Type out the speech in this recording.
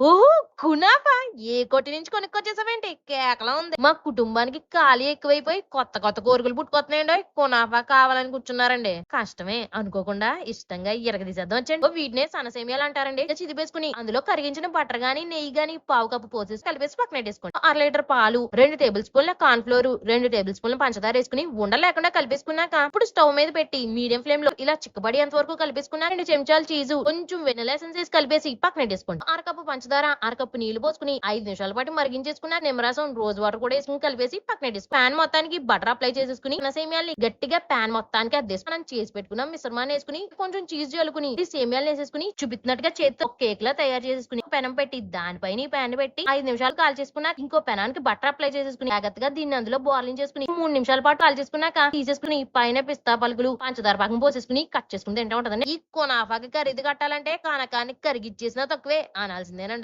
ஓஹோ కునాఫా ఏ కొట్టి నుంచి కొనుక్కొచ్చేసావేంటి? కేకలా ఉంది. మా కుటుంబానికి ఖాళీ ఎక్కువైపోయి కొత్త కొత్త కోరికలు పుట్టుకొస్తున్నాయండి కునాఫా కావాలని కూర్చున్నారండి. కష్టమే. అనుకోకుండా ఇష్టంగా ఇరగదీసేద్దాం వచ్చండి ఓ వీటినే సనసేమియాలు అంటారండి. ఇక చిదిపేసుకుని అందులో కరిగించిన బటర్ గాని నెయ్యి గాని పావు కప్పు పోసేసి కలిపేసి పక్కన పెట్టేసుకోండి. అర లీటర్ పాలు రెండు టేబుల్ స్పూన్ల కార్న్ ఫ్లోర్ రెండు టేబుల్ స్పూన్ల పంచదార వేసుకుని ఉండలు లేకుండా కలిపేసుకున్నాక ఇప్పుడు స్టవ్ మీద పెట్టి మీడియం ఫ్లేమ్లో ఇలా చిక్కబడేంత వరకు కలిపేసుకున్నా రెండు చెంచాలు చీజు కొంచెం వెనిలా ఎసెన్స్ వేసి కలిపేసి పక్కన పెట్టేసుకోండి. అరకప్పు పంచదార అరకప్పు నీళ్ళు పోసుకుని ఐదు నిమిషాల పాటు మరిగించేసుకున్న నిమ్మరసం రోజ్ వాటర్ కూడా వేసుకుని కలిపేసి పక్కన పాన్ మొత్తానికి బటర్ అప్లై చేసేసుకుని సేమియాల్ని గట్టిగా పాన్ మొత్తానికి అద్దేసి మనం చేసి పెట్టుకున్నాం. మిశ్రమాన్ని వేసుకుని కొంచెం చీజ్ చల్లుకుని సేమియాలు వేసేసుకుని చూపిస్తున్నట్టుగా చేతితో కేక్ లా తయారు చేసేసుకుని పెనం పెట్టి దానిపైన ఈ పెట్టి ఐదు నిమిషాలు కాల్ చేసుకున్నాక ఇంకో పెనానికి బటర్ అప్లై చేసేసుకుని జాగ్రత్తగా దీన్ని అందులో బాయిలింగ్ చేసుకుని మూడు నిమిషాల పాటు కాల్ చేసుకున్నాక తీసేసుకుని పైన పిస్తా పలుకులు పంచదార పాకం పోసేసుకుని కట్ చేసుకుని తింటా ఉంటదండి. ఈ కొనాఫాకి ఖరీదు కట్టాలంటే కానకానికి కరిగిచ్చేసినా తక్కువే అనాల్సిందేనండి.